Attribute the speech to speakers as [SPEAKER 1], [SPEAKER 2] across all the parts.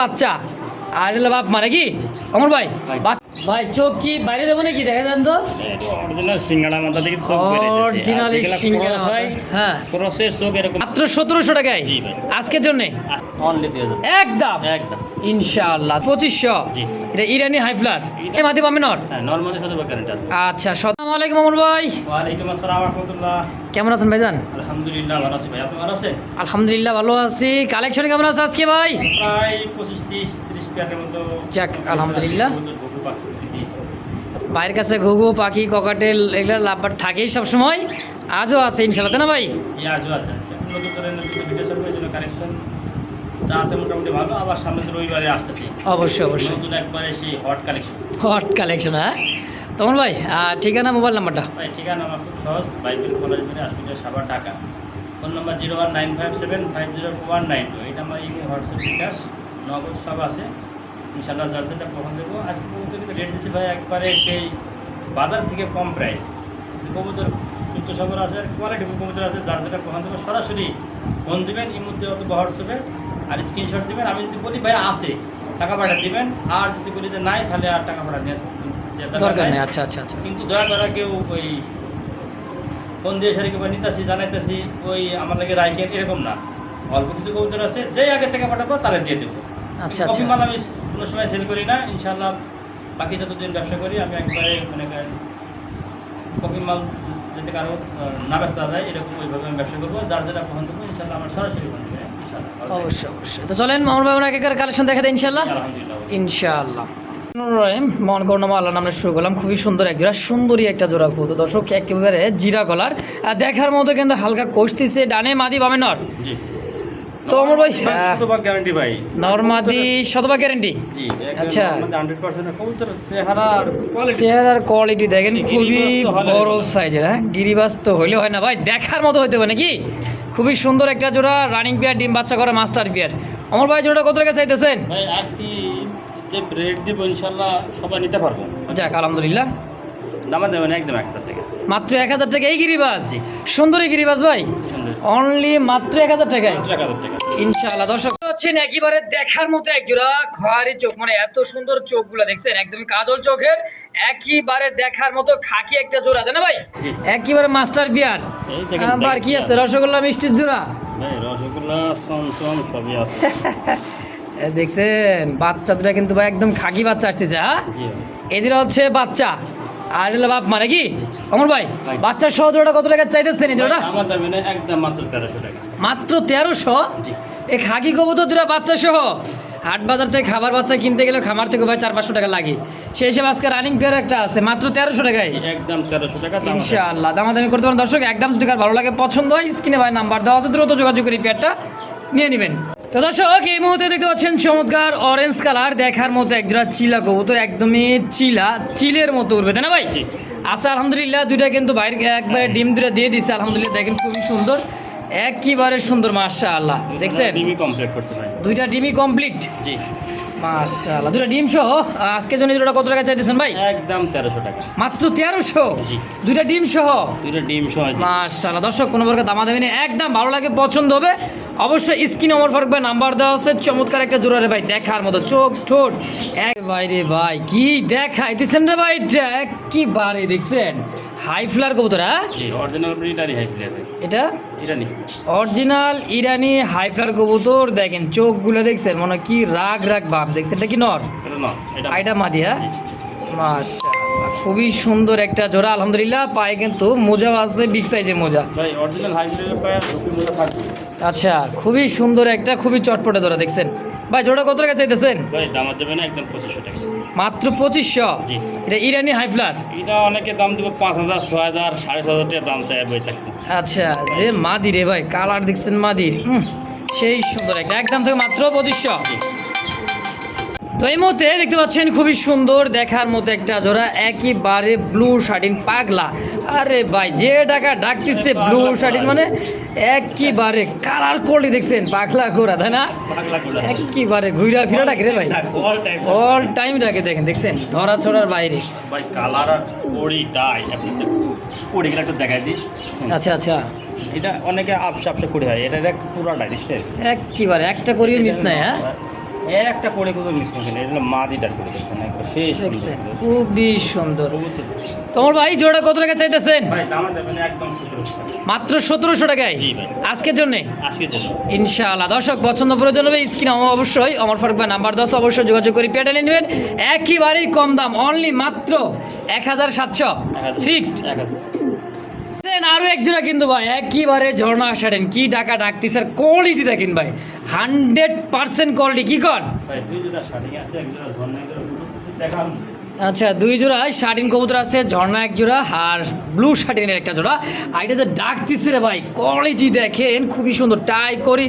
[SPEAKER 1] বাচ্চা আর হলো বাপ মানে কি অমর ভাই ভাই। চোখ কি বাইরে দেবো নাকি? দেখা যান তো।
[SPEAKER 2] সিঙ্গাড়া মাথা থেকে
[SPEAKER 1] অরিজিনাল সিঙ্গেল হ্যাঁ।
[SPEAKER 2] ক্রসের চোখ এরকম।
[SPEAKER 1] মাত্র সতেরোশো টাকায়? আজকের জন্যে? একদম।
[SPEAKER 2] একদম।
[SPEAKER 1] ইনশাআল্লাহ। পঁচিশশো? এটা ইরানি হাই হাইফ্লার এ মাদি পাবে নর?
[SPEAKER 2] হ্যাঁ
[SPEAKER 1] আচ্ছা সালাম আলাইকুম অমর ভাই।
[SPEAKER 2] ওয়ালাইকুম আসসালাম রহমতুল্লাহ।
[SPEAKER 1] কেমন আছেন ভাইজান?
[SPEAKER 2] আলহামদুলিল্লাহ ভালো আছি ভাই। আপনি ভালো আছেন?
[SPEAKER 1] আলহামদুলিল্লাহ ভালো আছি। কালেকশন কেমন আছে আজকে ভাই?
[SPEAKER 2] প্রায় পঁচিশ তিরিশ তিরিশ পেয়ারের মতো।
[SPEAKER 1] যাক, আলহামদুলিল্লাহ। ভাইয়ের কাছে ঘুঘু পাখি ককাটেল এগুলো লাভবার থাকেই সব সময় আজও আছে ইনশাল্লাহ তাই না ভাই?
[SPEAKER 2] আজও আছে। যা আছে মোটামুটি ভালো আবার সামনে তো রবিবারে আসতেছি।
[SPEAKER 1] অবশ্যই অবশ্যই।
[SPEAKER 2] নতুন একবারে সেই হট কালেকশন
[SPEAKER 1] হট কালেকশন হ্যাঁ? ভাই ঠিকানা মোবাইল নাম্বারটা
[SPEAKER 2] ভাই ঠিকানা আমার খুব সহজ বাইবেল কলেজ ধরে আসলে সাবার টাকা phone number zero one nine five seven five zero one nine two এটা আমার এই হোয়াটসঅ্যাপ বিকাশ নগদ সব আছে। ইনশাল্লাহ কখন দেবো আজকে পর্যন্ত কিন্তু রেট দিচ্ছি ভাই একবারে সেই বাজার থেকে কম প্রাইস কবুতর সুস্থ সবর আছে আর কোয়ালিটি কবুতর আছে যার যেটা কখন দেবো সরাসরি ফোন দিবেন এই মধ্যে হোয়াটসঅ্যাপে। আর স্ক্রিনশট দিবেন আমি যদি বলি ভাই আছে। টাকা পাঠা দিবেন। আর যদি বলি যে নাই তাহলে আর টাকা পাঠা
[SPEAKER 1] দরকার
[SPEAKER 2] নেই।
[SPEAKER 1] আচ্ছা আচ্ছা আচ্ছা।
[SPEAKER 2] কিন্তু দয়া করে কেউ ওই ফোন দিয়ে সারি কিংবা নিতাছি জানাইতেছি ওই আমার লাগে রাইকেন এরকম না। অল্প কিছু কবুতর আছে যে আগে টাকা পাঠাবো তারা দিয়ে দেবো।
[SPEAKER 1] আচ্ছা, আচ্ছা।
[SPEAKER 2] মাল আমি কোনো সময় সেল করি না ইনশাল্লাহ বাকি যতদিন ব্যবসা করি আমি একবারে মনে করেন কপি মাল যদি কারও আহ, না ব্যস্ত যায় এরকম ওইভাবে আমি ব্যবসা করব যার যেটা পছন্দ করব ইনশাল্লাহ আমার সরাসরি।
[SPEAKER 1] অবশ্যই অবশ্যই। তো চলেন মামুন ভাই ওনাকে কালেকশন দেখা দেয় ইনশাল্লাহ? ইনশাআল্লাহ মন আল্লাহ নামে শুরু করলাম। খুবই সুন্দর এক জোড়া সুন্দরী একটা জোড়া কৌতো দর্শক একেবারে জিরা গলার। আর দেখার মতো কিন্তু হালকা কষতিছে ডানে মাদি বামে নর। তো অমর ভাই,
[SPEAKER 2] শতভাগ গ্যারান্টি ভাই।
[SPEAKER 1] নরমাদি শতভাগ গ্যারেন্টি
[SPEAKER 2] জি
[SPEAKER 1] আচ্ছা।
[SPEAKER 2] হান্ড্রেড পার্সেন্ট কবুতর চেহারা আর কোয়ালিটি
[SPEAKER 1] চেহারার কোয়ালিটি দেখেন
[SPEAKER 2] গিরিবাজ
[SPEAKER 1] খুবই
[SPEAKER 2] তো হলে
[SPEAKER 1] বড় সাইজের হ্যাঁ? গিরিবাস তো হইলে হয় না ভাই দেখার মতো হইতে হবে নাকি? খুবই সুন্দর একটা জোড়া রানিং পেয়ার ডিম বাচ্চা করা মাস্টার পেয়ার অমর ভাই জোড়া কত টাকা চাইতেছেন?
[SPEAKER 2] ভাই আজকে যে রেট দিব ইনশাল্লাহ সবাই নিতে পারব।
[SPEAKER 1] যাক আলহামদুলিল্লাহ।
[SPEAKER 2] দামা দেবেন একদম এক হাজার টাকা।
[SPEAKER 1] মাত্র এক হাজার টাকা। এই গিরিবাস
[SPEAKER 2] জি।
[SPEAKER 1] সুন্দরী গিরিবাস ভাই? অনলি মাত্র এক হাজার টাকায়। ইনশাআল্লাহ দর্শক হচ্ছেন একেবারে দেখার মতো এক জোড়া খয়ারি চোখ। মানে এত সুন্দর চোখগুলো দেখছেন একদমই কাজল চোখের একেবারে দেখার মতো খাকি একটা জোড়া তাই না ভাই?
[SPEAKER 2] জি।
[SPEAKER 1] একেবারে মাস্টার বিয়ার। আবার কি আছে? রসগোল্লা মিষ্টির জোড়া?
[SPEAKER 2] রসগোল্লা সবই আছে।
[SPEAKER 1] দেখছেন বাচ্চা দুটা কিন্তু ভাই একদম খাকি বাচ্চা আসতেছে হ্যাঁ?
[SPEAKER 2] জি।
[SPEAKER 1] এদের হচ্ছে বাচ্চা। আর বাপ মানে কি? অমর ভাই। বাচ্চার সহ জোড়া কত টাকা চাইতেছেন এই জোড়া
[SPEAKER 2] আমার একদম মাত্র তেরোশো টাকা।
[SPEAKER 1] মাত্র তেরোশো? এই খাকি কবুতর দুটা বাচ্চা সহ। হাট বাজার থেকে খাবার বাচ্চা কিনতে গেলে খামার থেকে ভাই চার পাঁচশো টাকা লাগে। সেই হিসেবে আজকে রানিং পেয়ার একটা আছে মাত্র তেরোশো টাকায়।
[SPEAKER 2] একদম তেরোশো টাকা।
[SPEAKER 1] ইনশাআল্লাহ দামাদামি করতে পারেন। দর্শক একদম যদি ভালো লাগে পছন্দ হয় স্ক্রিনে ভাই নাম্বার দেওয়া আছে দ্রুত যোগাযোগ করি পেয়ারটা নিয়ে নেবেন। তো দর্শক এই মুহূর্তে দেখতে পাচ্ছেন চমৎকার অরেঞ্জ কালার দেখার মতো একজোড়া চিলা কবুতর একদমই চিলা চিলের মতো উঠবে তাই না ভাই। আচ্ছা আলহামদুলিল্লাহ দুইটা কিন্তু বাইরে একবারে ডিম দুটা দিয়ে দিচ্ছে আলহামদুলিল্লাহ দেখেন খুবই সুন্দর। একেবারে সুন্দর মাশা আল্লাহ দেখছেন?
[SPEAKER 2] ডিমই কমপ্লিট করতে ভাই।
[SPEAKER 1] দুইটা ডিমই কমপ্লিট
[SPEAKER 2] জি।
[SPEAKER 1] মাশাআল্লাহ দুইটা ডিম সহ আজকে জন্য দুটা কত টাকা চাইতেছেন ভাই?
[SPEAKER 2] একদম তেরোশো টাকা।
[SPEAKER 1] মাত্র তেরোশো?
[SPEAKER 2] জি।
[SPEAKER 1] দুইটা ডিম সহ?
[SPEAKER 2] দুইটা ডিম সহ।
[SPEAKER 1] মাশাআল্লাহ দর্শক কোনো প্রকার দামা দেবেন একদম ভালো লাগে পছন্দ হবে। অবশ্যই স্ক্রিন ওমর ফারুক ভাই নাম্বার দেওয়া আছে চমৎকার একটা জোড়া রে ভাই দেখার মতো চোখ ঠোঁট। এক ভাই রে ভাই কি দেখাইতেছেন রে ভাই কি বারে দেখছেন? হাই ফ্লার কবুতর হ্যাঁ? এটা?
[SPEAKER 2] ইরানি।
[SPEAKER 1] অরিজিনাল ইরানি হাই ফ্লার কবুতর দেখেন চোখগুলো দেখছেন মনে কি রাগ রাগ ভাব দেখছেন এটা কি নর?
[SPEAKER 2] এটা
[SPEAKER 1] মাদি হ্যাঁ? মাশাআল্লাহ খুবই সুন্দর একটা জোড়া আলহামদুলিল্লাহ পায়ে কিন্তু মোজাও আছে বিগ সাইজের মোজা।
[SPEAKER 2] ভাই অরিজিনাল হাই প্লেয়ার পায় মোটা থাকবে।
[SPEAKER 1] আচ্ছা খুবই সুন্দর একটা খুবই চটপটে ধরা দেখছেন। ভাই জোড়া কত টাকা চাইতেছেন?
[SPEAKER 2] ভাই দাম দেবে না একদম পঁচিশশো টাকা।
[SPEAKER 1] মাত্র পঁচিশশো?
[SPEAKER 2] জি।
[SPEAKER 1] এটা ইরানি হাইফ্লার
[SPEAKER 2] এটা অনেকে দাম দেবে পাঁচ হাজার ছয় হাজার সাড়ে ছ হাজার টাকা দাম চাই বই
[SPEAKER 1] আচ্ছা যে মাদির রে ভাই কালার দেখছেন মাদির। সেই সুন্দর একটা একদম থেকে মাত্র পঁচিশশো। তো এই মুহূর্তে দেখতে পাচ্ছেন খুবই সুন্দর দেখার মতো একটা জোড়া একেবারে ব্লু শার্টিন পাগলা। আরে ভাই যে টাকা ডাকতেছে ব্লু শার্টিন মানে একেবারে কালার কোয়ালিটি দেখছেন পাগলা ঘোরা তাই না। একেবারে ঘুরা ফিরা ডাকে রে ভাই। অল টাইম ডাকে দেখেন দেখছেন? ধরা ছড়ার বাইরে।
[SPEAKER 2] ভাই কালার আর পড়ি টাই আপনি পড়িগুলো একটু দেখাই দিই।
[SPEAKER 1] আচ্ছা আচ্ছা।
[SPEAKER 2] এটা অনেকে আপসা আপসা করে হয় এটা পুরাটাই দেখছে
[SPEAKER 1] একেবারে একটা করিও মিস নাই হ্যাঁ?
[SPEAKER 2] হ্যাঁ, একটা করে মিস এটা করে
[SPEAKER 1] দেখছেন
[SPEAKER 2] শেষ
[SPEAKER 1] খুবই সুন্দর। তোমার ভাই জোড়া কত টাকা চাইতেছেন?
[SPEAKER 2] ভাই একদম
[SPEAKER 1] মাত্র 1700 টাকায়? আজকের জন্য? ইনশাল্লাহ দর্শক পছন্দ প্রয়োজন হবে স্ক্রিন অবশ্যই অমর ফারুক ভাই নাম্বার 10 অবশ্যই যোগাযোগ করে পেটালে নেবেন। একেবারেই কম দাম অনলি মাত্র 1700 ফিক্সড
[SPEAKER 2] সাতশো।
[SPEAKER 1] দেখছেন আরও একজনা কিন্তু ভাই। একইবারে ঝর্ণা আসারেন কি ডাকা ডাকতিস আর কোয়ালিটি দেখেন ভাই। হান্ড্রেড পার্সেন্ট কোয়ালিটি কি কর আচ্ছা দুই জোড়া শার্টিন কবুতর আছে ঝর্ণা এক জোড়া আর ব্লু শার্টিনের একটা জোড়া। আর এটা যে ডাকতিস রে ভাই কোয়ালিটি দেখেন খুবই সুন্দর টাই করি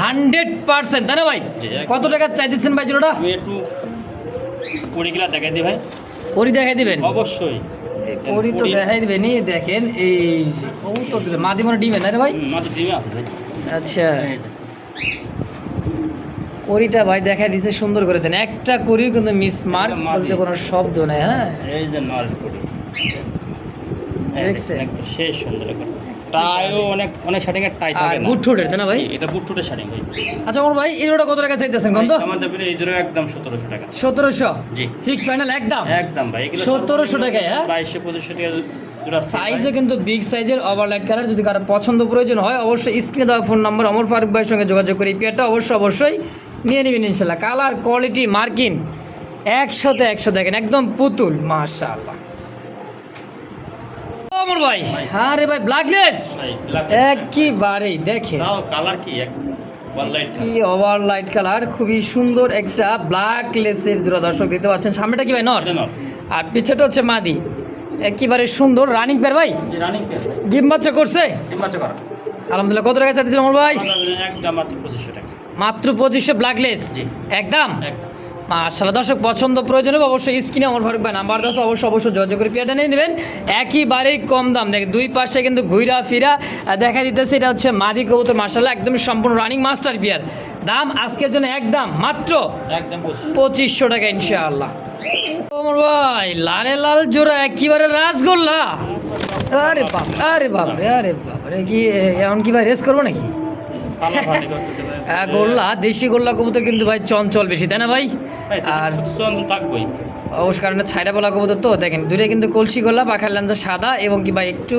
[SPEAKER 1] হান্ড্রেড পার্সেন্ট তাই না ভাই? কত টাকা চাইতেছেন ভাই জোড়াটা?
[SPEAKER 2] একটু কুড়ি দেখাই দি ভাই।
[SPEAKER 1] কুড়ি দেখাই দিবেন?
[SPEAKER 2] অবশ্যই।
[SPEAKER 1] পরি তো দেখাই দিবেন নি দেখেন এই যে কবুতর দিলে মাদি মনে ডিমে না রে ভাই? আচ্ছা। করিটা ভাই দেখাই দিছে সুন্দর করে দেন। একটা করি কিন্তু মিস মার্ক। বলতে কোনো শব্দ নেই হ্যাঁ?
[SPEAKER 2] এই যে নল করি
[SPEAKER 1] দেখছেন?
[SPEAKER 2] শেষ সুন্দর একটা। টাইও অনেক অনেক টাই থাকে না।
[SPEAKER 1] বুট ঠোঁটের তাই না ভাই?
[SPEAKER 2] এটা বুট ভাই।
[SPEAKER 1] আচ্ছা ভাই এই জোড়া কত টাকা চাইতেছেন কত
[SPEAKER 2] আমাদের এই জোড়া একদম সতেরোশো টাকা।
[SPEAKER 1] সতেরোশো?
[SPEAKER 2] জি।
[SPEAKER 1] ফিক্সড ফাইনাল একদম?
[SPEAKER 2] একদম ভাই এগুলো
[SPEAKER 1] 1700 টাকায়, হ্যাঁ?
[SPEAKER 2] বাইশশো পঁচিশশো টাকা
[SPEAKER 1] সাইজে কিন্তু বিগ সাইজের ওভারলাইট কালার যদি কারও পছন্দ প্রয়োজন হয় অবশ্যই স্ক্রিনে দেওয়া ফোন নাম্বার অমর ফারুক ভাইয়ের সঙ্গে যোগাযোগ করে এই পেয়ারটা অবশ্যই অবশ্যই নিয়ে নেবেন ইনশাল্লাহ। কালার কোয়ালিটি মার্কিন একশোতে একশো দেখেন একদম পুতুল মাশাআল্লাহ। অমর ভাই? হ্যাঁ রে ভাই ব্ল্যাকলেস
[SPEAKER 2] black
[SPEAKER 1] একইবারেই
[SPEAKER 2] কালার কি?
[SPEAKER 1] কি ওভার লাইট কালার খুবই সুন্দর একটা ব্ল্যাক লেসের জোড়া দর্শক দিতে পাচ্ছেন। সামনেটা কি ভাই? নর? আর পিছেটা হচ্ছে মাদি। একেবারে সুন্দর রানিং পেয়ার ভাই। ডিম বাচ্চা করছে? আলহামদুলিল্লাহ কত টাকা চাইতেছিল আমার ভাই?
[SPEAKER 2] মাত্র পঁচিশশো
[SPEAKER 1] ব্ল্যাকলেস একদম। মাশাল্লাহ দর্শক পছন্দ প্রয়োজন হবে অবশ্যই স্ক্রিনে আমার ফারুক ভাই নাম্বার দশ অবশ্যই অবশ্যই যোগাযোগ করে পেয়ারটা নিয়ে নেবেন। একইবারেই কম দাম। দেখেন দুই পাশে কিন্তু ঘুরা ফিরা দেখা দিতেছে এটা হচ্ছে মাদি কবুতর মাশাল্লাহ একদম সম্পূর্ণ রানিং মাস্টার পিয়ার দাম আজকের জন্য একদম মাত্র
[SPEAKER 2] একদম
[SPEAKER 1] পঁচিশশো। টাকা ইনশাআল্লাহ। ওমর ভাই লালে লাল জোড়া একেবারে রাসগোল্লা। আরে বাপ আরে বাপ রে আরে বাপ রে কি এমন কি ভাই রেস করব নাকি? হ্যাঁ গোল্লা দেশি গোল্লা কবুতর কিন্তু ভাই চঞ্চল বেশি তাই না ভাই?
[SPEAKER 2] ভাই,
[SPEAKER 1] আর অবশ্য কারণে ছাইটা বলা কবুতর তো দেখেন দুটোই কিন্তু কলসি গোল্লা পাখার লেন্সা সাদা এবং কি ভাই একটু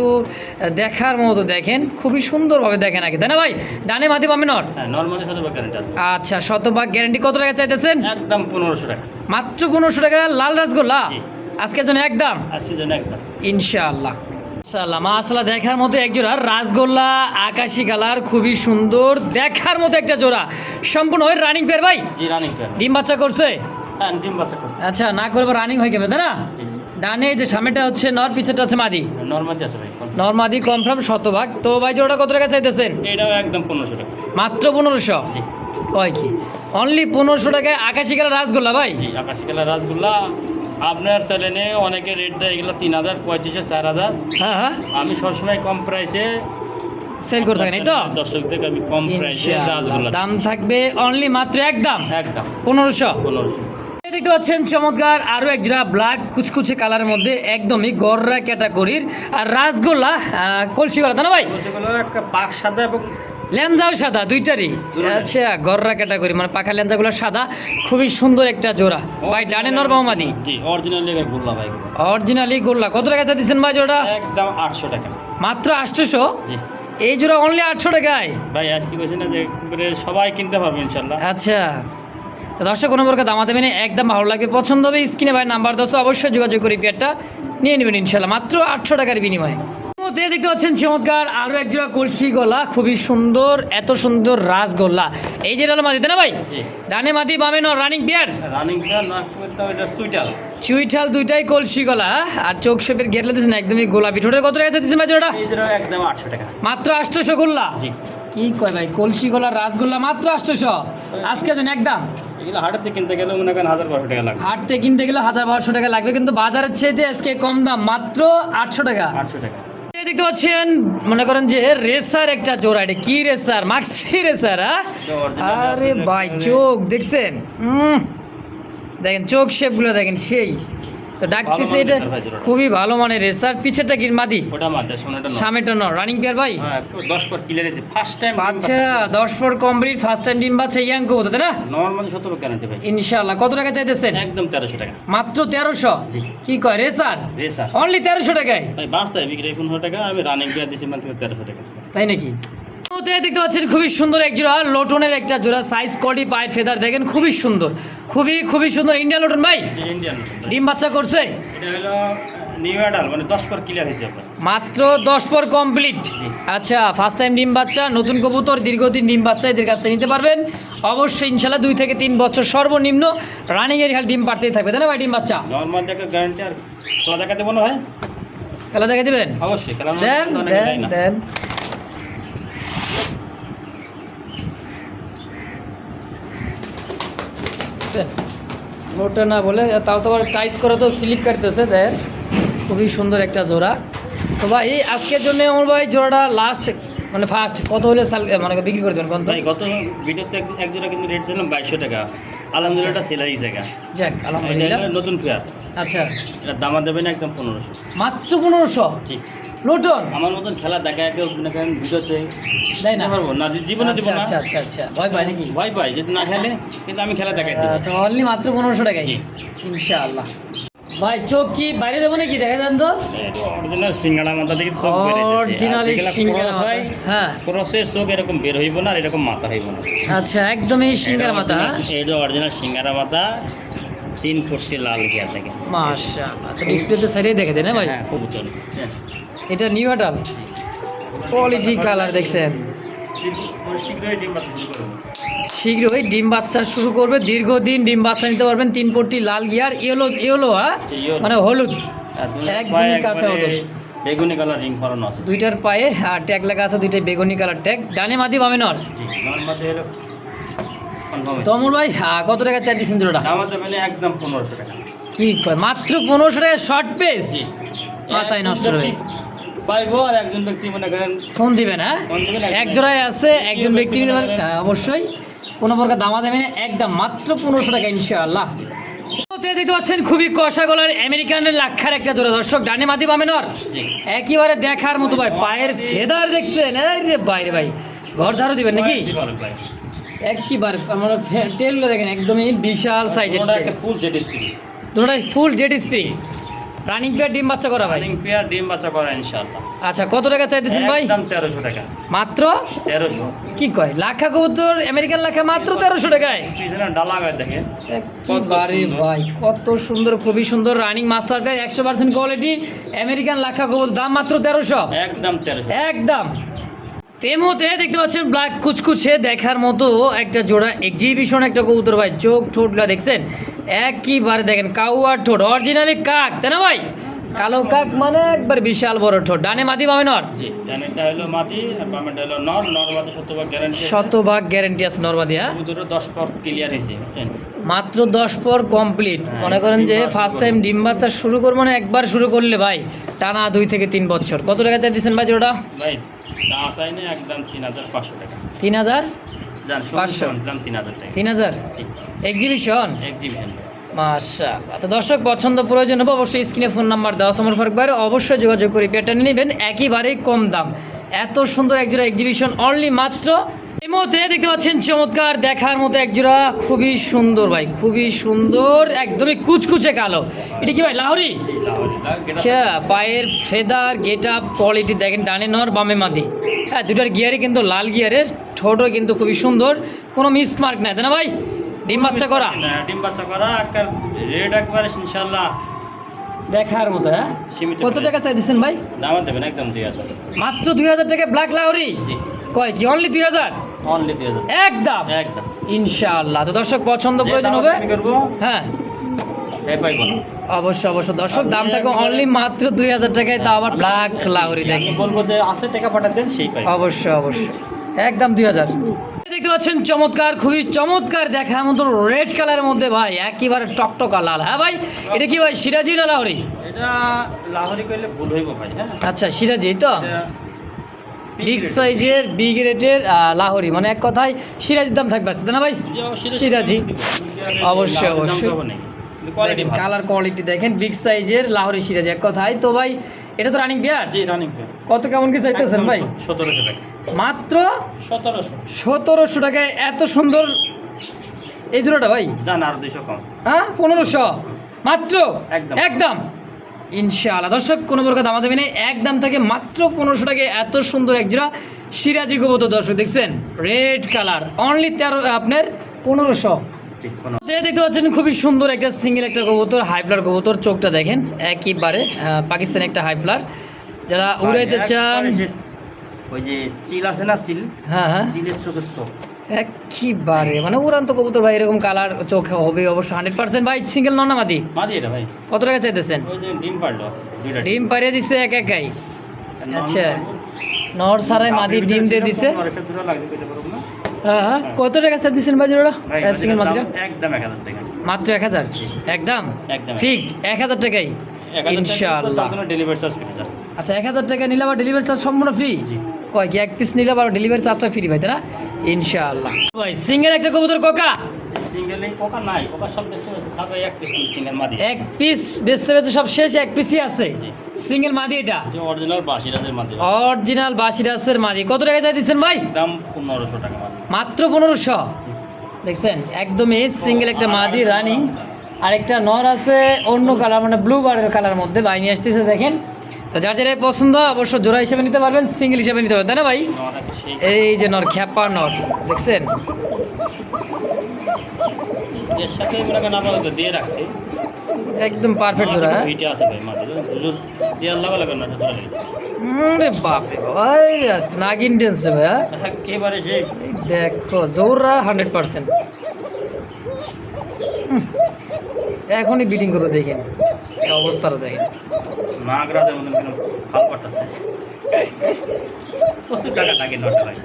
[SPEAKER 1] দেখার মতো দেখেন খুবই সুন্দরভাবে দেখেন আগে তাই না ভাই? ডানে মাতি পাবে নর?
[SPEAKER 2] হ্যাঁ
[SPEAKER 1] আচ্ছা শতভাগ গ্যারান্টি কত টাকা চাইতেছেন?
[SPEAKER 2] একদম পনেরোশো টাকা।
[SPEAKER 1] মাত্র পনেরোশো টাকা লাল রাসগোল্লা। আজকের জন্য একদম?
[SPEAKER 2] আর সিজন একদম।
[SPEAKER 1] ইনশাআল্লাহ। ইনশাআল্লাহ মাশাআল্লাহ দেখার মতো এক জোড়া রাসগোল্লা আকাশি কালার খুবই সুন্দর। দেখার মতো একটা জোড়া। সম্পূর্ণ ওই রানিং পেয়ার ভাই?
[SPEAKER 2] জি রানিং পেয়ার
[SPEAKER 1] ডিম বাচ্চা করছে?
[SPEAKER 2] হ্যাঁ ডিম বাচ্চা করছে।
[SPEAKER 1] আচ্ছা না করবে রানিং হয়ে গেবে তাই না? ডানে যে সামনেটা হচ্ছে নর পিছেটা হচ্ছে মাদি?
[SPEAKER 2] নর্মালি আছে ভাই
[SPEAKER 1] কনফার্ম শতভাগ। তো ভাই জোড়া কত টাকা চাইতেছেন?
[SPEAKER 2] এটাও একদম পনেরোশো টাকা।
[SPEAKER 1] মাত্র পনেরোশো?
[SPEAKER 2] জি।
[SPEAKER 1] কয় কি? অনলি পনেরোশো টাকায় আকাশি কালার রাসগোল্লা ভাই?
[SPEAKER 2] আকাশি কালার রাসগোল্লা আপনার চ্যানেলে অনেকে রেট দেয় এগুলো তিন হাজার পঁয়ত্রিশশো চার হাজার।
[SPEAKER 1] হ্যাঁ হ্যাঁ।
[SPEAKER 2] আমি সবসময় কম প্রাইসে
[SPEAKER 1] সেল করে থাকেন তো?
[SPEAKER 2] দর্শকদেরকে আমি কম প্রাইসে
[SPEAKER 1] দাম থাকবে অনলি মাত্র একদম?
[SPEAKER 2] একদম।
[SPEAKER 1] পনেরোশো?
[SPEAKER 2] পনেরোশো।
[SPEAKER 1] দেখতে পাচ্ছেন চমৎকার আরও এক জোড়া ব্ল্যাক কুচকুচে কালারের মধ্যে একদমই গররা ক্যাটাগরির আর রাসগোল্লা কলসি গলা না ভাই?
[SPEAKER 2] পাক সাদা এবং
[SPEAKER 1] লেঞ্জাও সাদা দুইটারই। আচ্ছা গররা ক্যাটাগরি মানে পাখা লেঞ্জাগুলো সাদা খুবই সুন্দর একটা জোড়া। ভাই ডানে নর বামাদি
[SPEAKER 2] জি অরিজিনাল লেগার গুল্লা ভাই এগুলো।
[SPEAKER 1] অরিজিনালি গোল্লা। কত টাকা দিচ্ছেন ভাই জোড়া
[SPEAKER 2] একদম আটশো টাকা।
[SPEAKER 1] মাত্র আটশোশো?
[SPEAKER 2] জি।
[SPEAKER 1] এই জোড়া অনলি আটশো টাকায়?
[SPEAKER 2] ভাই আজকে বলছি না যে সবাই কিনতে পারবে ইনশাল্লাহ।
[SPEAKER 1] আচ্ছা। তো দর্শক কোনো প্রকার দামাতে মেনে একদম ভালো লাগবে। পছন্দ হবে স্ক্রিনে ভাই নাম্বার দশ অবশ্যই যোগাযোগ করে পেয়ারটা নিয়ে নেবেন ইনশাল্লাহ। মাত্র আটশো টাকার বিনিময়ে। মধ্যে দেখতে পাচ্ছেন চমৎকার আরও এক জোড়া কলসি গলা খুবই সুন্দর এত সুন্দর রাসগোল্লা এই যে হলো মাদিতে না ভাই? ডানে মাদি বামে ন রানিং
[SPEAKER 2] না হবে এটা সুইটাল
[SPEAKER 1] চুইঠাল দুইটাই কলসি গলা আর চোখ শেপের গেটলে দিচ্ছেন একদমই গোলাপি। ঠোঁটের কত টাকা দিচ্ছেন ভাই জোড়া
[SPEAKER 2] এই জন্য একদম আটশো টাকা।
[SPEAKER 1] মাত্র আটশোশো গোল্লা কি কয় ভাই কলসি গলা রাসগোল্লা মাত্র আটশোশো? আজকে যেন একদম?
[SPEAKER 2] হাটের কিনতে গেলে মনে করেন হাজার বারোশো টাকা লাগবে।
[SPEAKER 1] কিনতে গেলে হাজার বারোশো টাকা লাগবে কিন্তু বাজারের চেয়ে আজকে কম দাম মাত্র আটশো টাকা।
[SPEAKER 2] আটশো টাকা।
[SPEAKER 1] দেখতে পাচ্ছেন মনে করেন যে রেসার একটা জোড়া এটা কি রেসার? মাক্সি রেসার হ্যাঁ? আরে ভাই চোখ দেখছেন? দেখেন চোখ শেপগুলো দেখেন সেই। তো ডাকতেছে এটা। খুবই ভালো মানের রেসার। পিছেরটা কি মাদি?
[SPEAKER 2] ওটা সামনেটা নয়।
[SPEAKER 1] রানিং পেয়ার ভাই?
[SPEAKER 2] হ্যাঁ দশ পর ক্লিয়ার আছে ফার্স্ট টাইম
[SPEAKER 1] বাচ্চা। দশ ফোর কমপ্লিট ফার্স্ট টাইম ডিম বাচ্চা ইয়াং কবুতর তাই না?
[SPEAKER 2] নর্মাল সতেরো গ্যারান্টি ভাই।
[SPEAKER 1] ইনশাল্লাহ কত টাকা চাইতেছেন?
[SPEAKER 2] একদম তেরোশো টাকা।
[SPEAKER 1] মাত্র তেরোশো?
[SPEAKER 2] জি।
[SPEAKER 1] কি কয় রেসার?
[SPEAKER 2] রেসার।
[SPEAKER 1] অনলি তেরোশো টাকায়?
[SPEAKER 2] ভাই বাস্তায় বিক্রি পনেরো টাকা আর আমি রানিং পেয়ার দিচ্ছি মাত্র তেরোশো টাকা।
[SPEAKER 1] তাই নাকি? তো দেখতে পাচ্ছেন খুবই সুন্দর এক জোড়া লোটনের একটা জোড়া সাইজ কোয়ালিটি পায়ের ফেদার দেখেন খুবই সুন্দর। খুবই খুবই সুন্দর। ইন্ডিয়ান লোটন ভাই?
[SPEAKER 2] ইন্ডিয়ান
[SPEAKER 1] ডিম বাচ্চা করছে?
[SPEAKER 2] এটা হলো নিউ অ্যাডাল মানে দশ পর ক্লিয়ার হয়েছে
[SPEAKER 1] মাত্র দশ পর কমপ্লিট আচ্ছা ফার্স্ট টাইম ডিম বাচ্চা নতুন কবুতর দীর্ঘদিন ডিম বাচ্চা এদের কাছ থেকে নিতে পারবেন। অবশ্যই ইনশাল্লাহ দুই থেকে তিন বছর সর্বনিম্ন রানিং এর ডিম পারতেই থাকবে তাই না ভাই ডিম বাচ্চা?
[SPEAKER 2] নর্মাল দেখা গ্যারান্টি আর খেলা দেখা দেবো না ভাই
[SPEAKER 1] খেলা দেখে দিবেন?
[SPEAKER 2] অবশ্যই খেলা
[SPEAKER 1] দেন দেন দেন। বুঝছেন? ওটা না বলে তাও তো আবার টাইস করে তো স্লিপ কাটতেছে দেন খুবই সুন্দর একটা জোড়া। তো ভাই এই আজকের জন্য আমার ভাই জোড়াটা লাস্ট মানে ফার্স্ট কত হলে সাল মানে বিক্রি করে দেবেন
[SPEAKER 2] ভাই গত ভিডিওতে এক- জোড়া কিন্তু রেট দিলাম বাইশশো টাকা। আলহামদুলিল্লাহ এটা সেলারি জায়গা।
[SPEAKER 1] যাক আলহামদুলিল্লাহ।
[SPEAKER 2] নতুন ফেয়ার
[SPEAKER 1] আচ্ছা।
[SPEAKER 2] এটা দামা দেবেন একদম পনেরোশো।
[SPEAKER 1] মাত্র পনেরোশো?
[SPEAKER 2] জি।
[SPEAKER 1] লোটন
[SPEAKER 2] আমার মতন খেলা দেখা কেউ মনে করেন ভিডিওতে
[SPEAKER 1] তাই না।
[SPEAKER 2] পারব না জীবনে দিব
[SPEAKER 1] আচ্ছা
[SPEAKER 2] না।
[SPEAKER 1] আচ্ছা আচ্ছা আচ্ছা ভয় পাই নাকি?
[SPEAKER 2] ভয় পাই যদি না খেলে কিন্তু আমি খেলা দেখাই
[SPEAKER 1] তো অনলি মাত্র পনেরোশো টাকায়? ইনশাআল্লাহ। ভাই চোখ কি বাইরে দেবো নাকি? দেখা যান তো।
[SPEAKER 2] অরিজিনাল সিঙ্গাড়া মাথা থেকে চোখ
[SPEAKER 1] অরিজিনালি
[SPEAKER 2] cross হয়,
[SPEAKER 1] হ্যাঁ।
[SPEAKER 2] ক্রসের চোখ এরকম বের হইব না আর এরকম মাথা হইব না।
[SPEAKER 1] আচ্ছা একদমই সিঙ্গার মাথা হ্যাঁ?
[SPEAKER 2] এটা অরিজিনাল সিঙ্গারা মাথা তিন ফুটটি লাল গিয়া থাকে।
[SPEAKER 1] মাশাআল্লাহ তো ডিসপ্লেতে সাইডে দেখে দেন হ্যাঁ ভাই?
[SPEAKER 2] হ্যাঁ কবুতর?
[SPEAKER 1] এটা নিউ আটাল কোয়ালিটি কালার দেখছেন।
[SPEAKER 2] শীঘ্রই ডিম বাচ্চা শুরু করব।
[SPEAKER 1] দীর্ঘদিন ডিম বাচ্চা নিতে পারবেন। তিন পট্টি লাল গিয়ার ইয়েলো ইয়েলো হ্যাঁ? মানে হলুদ।
[SPEAKER 2] দুটো
[SPEAKER 1] একদমই কাঁচা হলুদ।
[SPEAKER 2] বেগুনি কালার রিং ফরানো আছে।
[SPEAKER 1] দুইটার পায়ে আর ট্যাগ লেখা আছে দুইটাই বেগুনি কালার ট্যাগ ডানে মাদি বামে নর
[SPEAKER 2] জি নর্মাদের কনফার্ম
[SPEAKER 1] তো অমর ভাই হ্যাঁ, কত টাকা চাই দিচ্ছেন জোড়াটা?
[SPEAKER 2] আমাদের মানে একদম পনেরোশো টাকা।
[SPEAKER 1] কি মাত্র পনেরোশো টাকা শর্ট পেজ
[SPEAKER 2] জি।
[SPEAKER 1] মাথায় নষ্ট হবে
[SPEAKER 2] পাইবো আর একজন ব্যক্তি মনে করেন
[SPEAKER 1] ফোন দিবেন হ্যাঁ?
[SPEAKER 2] ফোন
[SPEAKER 1] এক জোড়ায় আছে একজন ব্যক্তি হ্যাঁ, অবশ্যই। কোনো প্রকার দামা দেবেন একদম মাত্র পনেরোশো টাকা ইনশাআল্লাহ। দেখতে পাচ্ছেন খুবই কষা গলার আমেরিকানের লাক্ষার একটা জোড়া। দর্শক ডানে মাদি বামে নর? একেবারে দেখার মতো ভাই পায়ের ফেদার দেখছেন। বাইরে ভাই ঘর ঝাড়ু দিবেন নাকি? আমার টেলগুলো দেখেন একদমই বিশাল সাইজের
[SPEAKER 2] full jet
[SPEAKER 1] দুটোটাই full jet spring running pair ডিম বাচ্চা করা ভাই?
[SPEAKER 2] রানিং পেয়ার ডিম বাচ্চা করা ইনশাআল্লাহ।
[SPEAKER 1] আচ্ছা কত টাকা চাইতেছেন ভাই?
[SPEAKER 2] একদম তেরোশো টাকা।
[SPEAKER 1] মাত্র?
[SPEAKER 2] তেরোশো।
[SPEAKER 1] কি কয়? লাখা কবুতর আমেরিকান লাখা মাত্র তেরোশো টাকায়?
[SPEAKER 2] পিছনে ডালা গায় দেখে
[SPEAKER 1] কি
[SPEAKER 2] বাড়ি
[SPEAKER 1] ভাই কত সুন্দর খুবই সুন্দর রানিং মাস্টার একশো পার্সেন্ট কোয়ালিটি আমেরিকান লাখা কবুতর দাম মাত্র তেরোশো।
[SPEAKER 2] একদম 1300
[SPEAKER 1] একদম। তেমতে দেখতে পাচ্ছেন ব্ল্যাক কুচকুচে দেখার মতো একটা জোড়া এক্সিবিশন একটা কবুতর ভাই। চোখ ঠোঁটগুলো দেখছেন? একইবারে দেখেন কাউয়ার ঠোঁট অরিজিনালি কাক তাই না ভাই? কালো কাক মানে একবার বিশাল বড় ঠোঁট। ডানে মাদি বামে নর
[SPEAKER 2] জি ডানেরটা হলো মাটি আর বামেরটা হলো নর। নর মাটি শতভাগ গ্যারান্টি
[SPEAKER 1] শতভাগ গ্যারেন্টি আছে নর্মাদি হ্যাঁ?
[SPEAKER 2] দুটো দশ পর ক্লিয়ার বুঝছেন?
[SPEAKER 1] মাত্র দশ পর কমপ্লিট
[SPEAKER 2] হ্যাঁ,
[SPEAKER 1] মনে করেন যে ফার্স্ট টাইম ডিম বাচ্চা শুরু করব না একবার শুরু করলে ভাই টানা দুই থেকে তিন বছর। কত টাকা চাইতেছেন ভাই জোড়া
[SPEAKER 2] ভাই চা চাই না একদম তিন হাজার পাঁচশো টাকা।
[SPEAKER 1] তিন হাজার? পাঁচশো।
[SPEAKER 2] দিলাম তিন হাজার টাকা।
[SPEAKER 1] তিন হাজার? এক্সিবিশন
[SPEAKER 2] এক্সিবিশন
[SPEAKER 1] মাশাআল্লাহ। তো দর্শক পছন্দ প্রয়োজন হবে অবশ্যই স্ক্রিনে ফোন নাম্বার দেওয়া সমর ফারুক ভাইয়ের অবশ্যই যোগাযোগ করে পেটা নিয়ে নেবেন। একেবারেই কম দাম। এত সুন্দর একজোড়া এক্সিবিশন অনলি মাত্র এই মুহূর্তে দেখতে পাচ্ছেন চমৎকার দেখার মতো একজোড়া খুবই সুন্দর ভাই খুবই সুন্দর একদমই কুচকুচে কালো। এটা কি ভাই লাহরি? আচ্ছা পায়ের ফেদার গেট আপ কোয়ালিটি দেখেন ডানে নর বামে মাদি। হ্যাঁ দুটার গিয়ারই কিন্তু লাল গিয়ারের ঠোঁটও কিন্তু খুবই সুন্দর কোনো মিস মার্ক নাই তাই না ভাই? ডিম বাচ্চা করা?
[SPEAKER 2] ডিম বাচ্চা করা রেট একবারে ইনশাল্লাহ
[SPEAKER 1] দেখার মতো হ্যাঁ? কত টাকা চাই দিচ্ছেন ভাই?
[SPEAKER 2] দাম দেবেন একদম দুই হাজার।
[SPEAKER 1] মাত্র দুই হাজার টাকা ব্ল্যাক লাহরি?
[SPEAKER 2] জি।
[SPEAKER 1] কয় কি অনলি দুই হাজার?
[SPEAKER 2] অনলি
[SPEAKER 1] একদম।
[SPEAKER 2] একদম।
[SPEAKER 1] ইনশাআল্লাহ। তো দর্শক পছন্দ প্রয়োজন হবে? হ্যাঁ। অবশ্যই অবশ্যই। দর্শক দাম
[SPEAKER 2] একেবারে-
[SPEAKER 1] অনলি মাত্র দুই হাজার টাকায় তাও আবার ব্ল্যাক লাউরি দেখেন।
[SPEAKER 2] বলব যে আছে টাকা পাঠাতেন সেই পাই।
[SPEAKER 1] অবশ্যই অবশ্যই। একদম দুই হাজার। দেখতে পাচ্ছেন চমৎকার খুবই চমৎকার দেখার মতো রেড কালারের মধ্যে ভাই একেবারে টকটকা লাল। হ্যাঁ ভাই এটা কি ভাই সিরাজি না লাহরি
[SPEAKER 2] এটা লাহোরি করলে ভুল হইব ভাই হ্যাঁ।
[SPEAKER 1] আচ্ছা সিরাজি তো? বিগ সাইজের বিগ রেটের লাহোরি। মানে এক কথায় সিরাজির দাম থাকবে তাই না ভাই? সিরাজি। অবশ্যই, অবশ্যই। কালার কোয়ালিটি দেখেন বিগ সাইজের লাহোরি সিরাজ এক কথায়। তো ভাই এটা তো রানিং বিয়ার
[SPEAKER 2] জি রানিং
[SPEAKER 1] কত কেমন কি চাইতেছেন ভাই?
[SPEAKER 2] সতেরোশো টাকা।
[SPEAKER 1] মাত্র
[SPEAKER 2] সতেরোশো।
[SPEAKER 1] সতেরোশো টাকায় এত সুন্দর এই জোড়াটা ভাই?
[SPEAKER 2] জান আর দুইশো কম।
[SPEAKER 1] হ্যাঁ পনেরোশো। মাত্র?
[SPEAKER 2] একদম।
[SPEAKER 1] একদম। ইনশাআল্লাহ। দর্শক কোনো প্রকার দামা দেবে নেই একদম থেকে মাত্র পনেরোশো টাকায় এত সুন্দর এক জোড়া সিরাজি কবুতর দর্শক দেখছেন? রেড কালার অনলি তেরো আপনার পনেরোশো। যে দেখতে পাচ্ছেন খুবই সুন্দর একটা সিঙ্গেল একটা কবুতর হাই ফ্লার কবুতর চোখটা দেখেন একইবারে পাকিস্তানি একটা হাই ফ্লার যারা উড়াইতে চান
[SPEAKER 2] ওই যে চিল আছে না চিল?
[SPEAKER 1] হ্যাঁ হ্যাঁ।
[SPEAKER 2] চিলের চোখের চোখ।
[SPEAKER 1] একেবারে মানে উড়ান্ত কবুতর ভাই এরকম কালার চোখ হবে অবশ্য হান্ড্রেড পার্সেন্ট ভাই সিঙ্গেল নন না মাদি
[SPEAKER 2] মাদি এটা ভাই।
[SPEAKER 1] কত টাকা চাইতেছেন?
[SPEAKER 2] ডিম পারল
[SPEAKER 1] ডিম। পারিয়ে দিচ্ছে এক একাই। আচ্ছা। নর সারাই মাদি ডিম দিয়ে দিছে।
[SPEAKER 2] না।
[SPEAKER 1] হ্যাঁ হ্যাঁ কত টাকা চাই দিচ্ছেন ভাই জোড়া সিঙ্গেল মাদিটা?
[SPEAKER 2] একদম এক হাজার টাকা।
[SPEAKER 1] মাত্র এক হাজার? একদম? ফিক্সড? এক হাজার টাকাই? ইনশাআল্লাহ।
[SPEAKER 2] ডেলিভারি চার্জ
[SPEAKER 1] আচ্ছা এক হাজার টাকা নিলে আবার ডেলিভারি চার্জ সম্পূর্ণ ফ্রি
[SPEAKER 2] জি।
[SPEAKER 1] কয়? কি এক পিস নিলে আবার ডেলিভারি চার্জটা ফ্রি ভাই তাই না? ইনশাআল্লাহ। ভাই সিঙ্গেল একটা কবুতর কোকা?
[SPEAKER 2] সব এক পিস সিঙ্গেল মাদি।
[SPEAKER 1] এক পিস বেচতে বেচতে সব শেষ এক পিসই আছে? সিঙ্গেল মাদি এটা?
[SPEAKER 2] অরিজিনাল মাদি।
[SPEAKER 1] বাসিরাসের মাদি। কত টাকা চাই দিচ্ছেন ভাই?
[SPEAKER 2] দাম পনেরোশো টাকা
[SPEAKER 1] মাত্র পনেরোশো? দেখছেন একদমই সিঙ্গেল একটা মাদি রানিং আরেকটা নর আছে অন্য কালার মানে ব্লু বারের কালার মধ্যে। ভাই নিয়ে আসতেছে দেখেন। তো যার যেটাই পছন্দ অবশ্য জোড়া হিসেবে নিতে পারবেন সিঙ্গেল হিসেবে নিতে পারবেন তাই না ভাই? এই যে নর খ্যাপা নর দেখছেন?
[SPEAKER 2] এর সাথে করেন আপাতত দিয়ে রাখছি।
[SPEAKER 1] একদম পারফেক্ট জোড়া হ্যাঁ?
[SPEAKER 2] দুইটা আছে ভাই মাদি দুজন দেওয়ার লাগা লাগা না ধরে
[SPEAKER 1] উম, রে বাপরে বাবা এই রে আজকে নাগিন ডেন্স রে ভাই হ্যাঁ?
[SPEAKER 2] একেবারে সেই।
[SPEAKER 1] দেখো জোররা হান্ড্রেড পার্সেন্ট এখনই বিটিং করে দেখেন। অবস্থাটা দেখেন।
[SPEAKER 2] কেন করতেছে প্রচুর টাকা লাগে নটা ভাই।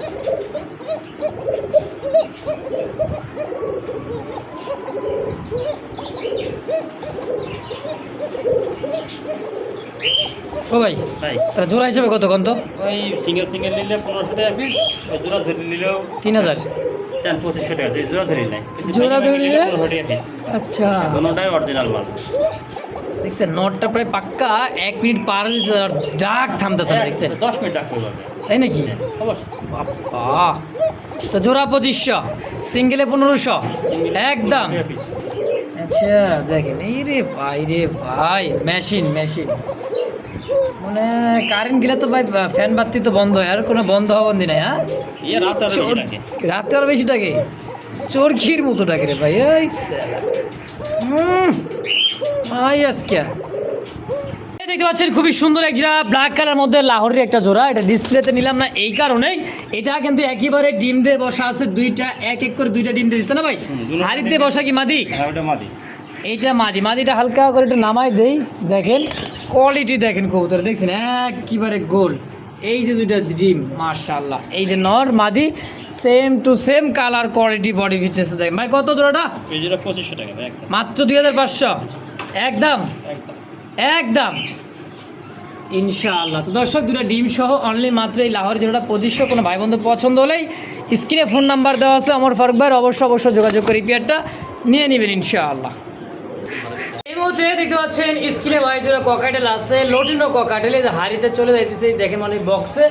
[SPEAKER 1] ও ভাই
[SPEAKER 2] ভাই।
[SPEAKER 1] তাহলে জোড়া হিসাবে কত কত
[SPEAKER 2] ওই সিঙ্গেল সিঙ্গেল নিলে পনেরোশো টাকা পিস জোড়া ধরে নিলেও
[SPEAKER 1] তিন হাজার।
[SPEAKER 2] চান পঁচিশশো টাকা জোড়া ধরে নেয়
[SPEAKER 1] জোড়া ধরে?
[SPEAKER 2] পনেরোশো
[SPEAKER 1] আচ্ছা।
[SPEAKER 2] দুটাই অরিজিনাল মাল।
[SPEAKER 1] দেখছেন নটটা প্রায় পাক্কা এক মিনিট পার ডাক থামতেছে না দেখছেন?
[SPEAKER 2] দশ মিনিট ডাক
[SPEAKER 1] তাই নাকি? বাবা তো জোড়া পঁচিশশো সিঙ্গেলে পনেরোশো। একদম। আচ্ছা দেখেন এই রে ভাই রে ভাই। মেশিন মেশিন মানে কারেন্ট গেলে তো ভাই ফ্যান বাতি তো বন্ধ হয় আর কোনো বন্ধ হবন্দি নাই হ্যাঁ?
[SPEAKER 2] ইয়ে রাত আর
[SPEAKER 1] বেশি ডাকে। চোরখির মতো ডাকে রে ভাই এই সালা। আজকে। দেখতে পাচ্ছেন খুবই সুন্দর এক জোড়া ব্ল্যাক কালার মধ্যে লাহোরের একটা জোড়া এটা ডিসপ্লেতে নিলাম না এই কারণেই। এটা কিন্তু একেবারে ডিম দিয়ে বসা আছে দুইটা এক এক করে দুইটা ডিম দিয়ে দিচ্ছে না ভাই?
[SPEAKER 2] দুটো
[SPEAKER 1] হাড়িতে বসা কি মাদি?
[SPEAKER 2] হ্যাঁ মাদি।
[SPEAKER 1] এইটা মাদি মাদিটা হালকা করে একটু নামাই দেই দেখেন। কোয়ালিটি দেখেন কবুতর দেখছেন? একেবারে গোল এই যে দুইটা ডিম মার্শাল্লাহ এই যে নর মাদি same to same colour quality body fitness দেখেন। ভাই কত জোড়াটা
[SPEAKER 2] পঁচিশশো টাকা
[SPEAKER 1] মাত্র দুই হাজার পাঁচশো? একদম?
[SPEAKER 2] একদম।
[SPEAKER 1] ইনশাআল্লাহ। তো দর্শক দুটো ডিম সহ অনলি মাত্র এই লাহোর জোড়াটা পঁচিশশো কোনো ভাই বন্ধু পছন্দ হলেই স্ক্রিনে ফোন নাম্বার দেওয়া আছে আমার ফারুক ভাইয়ের। অবশ্যই অবশ্যই যোগাযোগ করে পেয়ারটা নিয়ে নেবেন ইনশাআল্লাহ। মুহূর্তে দেখতে পাচ্ছেন স্ক্রিনে ভাই জোড়া ককাটেল আছে লোটিনো ককাটেল এই হাড়িতে চলে যাইতেছে দেখেন মানে বক্সে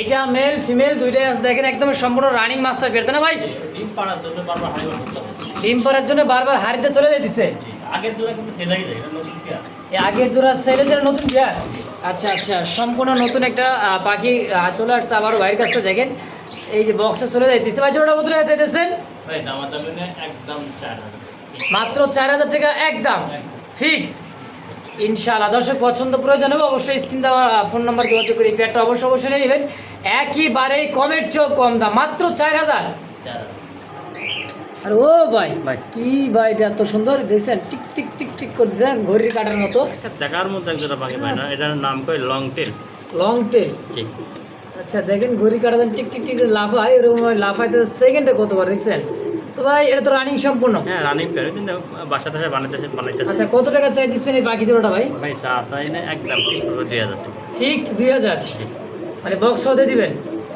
[SPEAKER 1] এটা মেল ফিমেল দুইটাই আছে দেখেন একদম সম্পূর্ণ রানিং মাস্টার তাই না ভাই?
[SPEAKER 2] ডিম পাড়ার জন্য বারবার
[SPEAKER 1] হাড়িতে চলে যাইতেছে।
[SPEAKER 2] আগের জোড়া কিন্তু সেলাই যায় নতুন পেয়ার
[SPEAKER 1] আগের জোড়া সেলে যেটা নতুন পেয়ার আচ্ছা আচ্ছা সম্পূর্ণ নতুন একটা পাখি চলে আসছে আবারও ভাইয়ের কাছে দেখেন। এই যে বক্সে চলে যাইতেছে। ভাই জোড়াটা কত টাকা চাইতেছেন? মাত্র চার হাজার টাকা একদম। ফিক্সড। ইনশাআল্লাহ দর্শক পছন্দ প্রয়োজন হবে অবশ্যই স্ক্রিন দেওয়া ফোন নাম্বার যোগাযোগ করে এই পেয়ারটা অবশ্যই অবশ্যই নিয়ে নেবেন। একইবারেই কমের চোখ কম দাম মাত্র চার হাজার।
[SPEAKER 2] চার
[SPEAKER 1] আর ও ভাই
[SPEAKER 2] ভাই।
[SPEAKER 1] কি ভাই এটা এত সুন্দর দেখছেন? টিক টিক টিক টিক করতেছে ঘড়ির কাটার মতো।
[SPEAKER 2] দেখার মধ্যে এক জোড়া পাখি পাই না এটার নাম কই লং টেল
[SPEAKER 1] লং টেল আচ্ছা দেখেন ঘড়ি কাটা দেন টিক টিক টিক লাফায় এরকম হয় লাফাইতে সেকেন্ডে কতবার দেখছেন? তো ভাই এটা তো রানিং সম্পূর্ণ?
[SPEAKER 2] হ্যাঁ রানিং পেয়ার কিন্তু বাসা টাসা বানাইতেছে বানাইতেছে
[SPEAKER 1] আচ্ছা কত টাকা চাই দিচ্ছেন এই বাকি জোড়াটা ভাই?
[SPEAKER 2] ভাই চা চাই না একদম দুই হাজার
[SPEAKER 1] ফিক্সড দুই হাজার? মানে বক্স হতে দিবেন?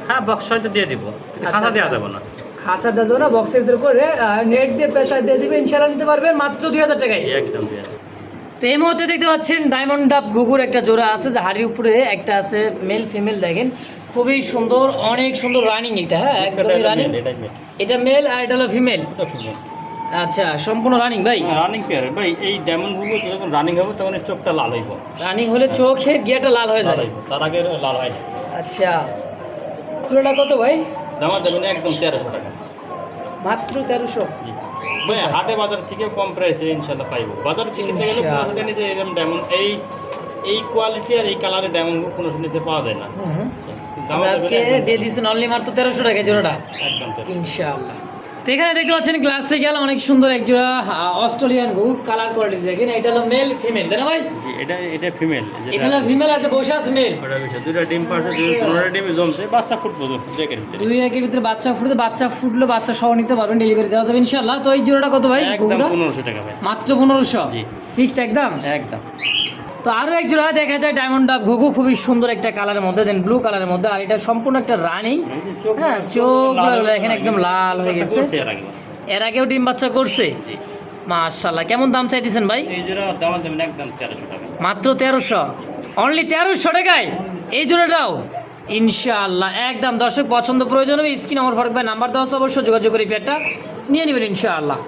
[SPEAKER 2] হ্যাঁ বক্স হয়তো দিয়ে দিব।
[SPEAKER 1] আচ্ছা,
[SPEAKER 2] খাতা দেওয়া
[SPEAKER 1] আচ্ছা।
[SPEAKER 2] যাবে না।
[SPEAKER 1] খাঁচা দিয়ে দেবো না বক্সের ভিতরে করে নেট দিয়ে পেঁচা দিয়ে দিবে ইনশাল্লাহ নিতে পারবেন মাত্র দুই হাজার টাকায়।
[SPEAKER 2] একদম
[SPEAKER 1] তো এই মুহূর্তে দেখতে পাচ্ছেন ডায়মন্ড ডাব ঘুঘুর একটা জোড়া আছে যে হাড়ির উপরে একটা আছে মেল ফিমেল দেখেন। খুবই সুন্দর অনেক সুন্দর রানিং এটা হ্যাঁ? একদমই রানিং এটা মেল আর এটা হলো ফিমেল আচ্ছা সম্পূর্ণ রানিং ভাই?
[SPEAKER 2] রানিং পেয়ার ভাই এই ডায়মন্ডগুলো যখন রানিং হবে তখন এর চোখটা লাল হইব।
[SPEAKER 1] রানিং হলে চোখের গিয়াটা লাল হয়ে
[SPEAKER 2] হইব। তার আগে লাল হয় না।
[SPEAKER 1] আচ্ছা। জোড়াটা কত ভাই?
[SPEAKER 2] দামা যাবে একদম তেরোশো টাকা।
[SPEAKER 1] মাত্র তেরোশো?
[SPEAKER 2] জি। ভাই হাটে বাজার থেকে কম প্রাইসে ইনশাল্লাহ পাইবো। বাজার থেকে কিনতে গেলে এরকম ডায়মন্ড এই এই কোয়ালিটি আর এই কালারের ডায়মন্ড পনেরোশো নিচে পাওয়া যায় না। যাবে
[SPEAKER 1] আজকে দিয়ে দিচ্ছেন অনলি মাত্র তেরোশো টাকা জোড়াটা। ইনশাআল্লাহ। তো এখানে দেখতে পাচ্ছেন গ্লাসে গেল অনেক সুন্দর এক জোড়া অস্ট্রেলিয়ান গু কালার কোয়ালিটি দেখেন এটা হলো মেল ফিমেল তাই না ভাই?
[SPEAKER 2] এটা এটা ফিমেল
[SPEAKER 1] এটা হলো ফিমেল আছে বসে আছে মেল
[SPEAKER 2] ওটা বিষয় দুটা ডিম পারছে পনেরোটা ডিমে জমছে বাচ্চা ফুটবো দুয়েকের
[SPEAKER 1] দুই একের ভিতরে বাচ্চা ফুটে বাচ্চা ফুটলো বাচ্চা সহ নিতে পারবেন ডেলিভারি দেওয়া যাবে ইনশাআল্লাহ। তো এই জোড়াটা কত ভাই
[SPEAKER 2] একদম
[SPEAKER 1] গুগুটা
[SPEAKER 2] পনেরোশো টাকা ভাই।
[SPEAKER 1] মাত্র পনেরোশো?
[SPEAKER 2] জি।
[SPEAKER 1] ফিক্সড একদম?
[SPEAKER 2] একদম।
[SPEAKER 1] তো আরও এক জোড়া দেখা যায় ডায়মন্ড ডাব ঘুঘু খুবই সুন্দর একটা কালারের মধ্যে দেন ব্লু কালারের মধ্যে আর এটা সম্পূর্ণ একটা রানিং হ্যাঁ চোখ এখানে একদম লাল হয়ে গেছে।
[SPEAKER 2] এর
[SPEAKER 1] আগেও ডিম বাচ্চা করছে। মাশাল্লাহ কেমন দাম চাইতেছেন ভাই?
[SPEAKER 2] টাকা।
[SPEAKER 1] মাত্র তেরোশো? অনলি তেরোশো টাকায়? এই জোড়াটাও? ইনশাআল্লাহ একদম দর্শক পছন্দ প্রয়োজন হবে স্ক্রিন আমার ফরক ভাই নাম্বার দেওয়া অবশ্যই যোগাযোগ করে পেয়ারটা নিয়ে নেবেন ইনশাআল্লাহ।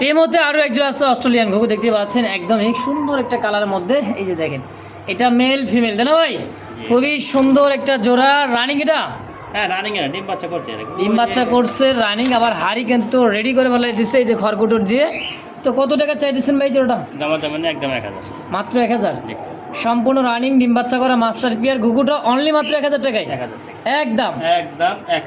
[SPEAKER 1] তো এর মধ্যে আরও একজন আছে অস্ট্রেলিয়ান ঘুঘু দেখতে পাচ্ছেন একদমই সুন্দর একটা কালারের মধ্যে এই যে দেখেন এটা মেল ফিমেল তাই না ভাই? খুবই সুন্দর একটা জোড়া রানিং এটা?
[SPEAKER 2] হ্যাঁ ডিম বাচ্চা করছে
[SPEAKER 1] রানিং আবার হাড়ি কিন্তু রেডি করে ফেলে দিচ্ছে এই যে খড়কুটোর দিয়ে। তো কত টাকা চাইতেছেন ভাই জোড়াটা?
[SPEAKER 2] একদম এক হাজার।
[SPEAKER 1] মাত্র এক হাজার? সম্পূর্ণ রানিং ডিম বাচ্চা করা মাস্টার পিয়ার ঘুঘুটা অনলি মাত্র এক হাজার টাকায়? একদম।
[SPEAKER 2] একদম এক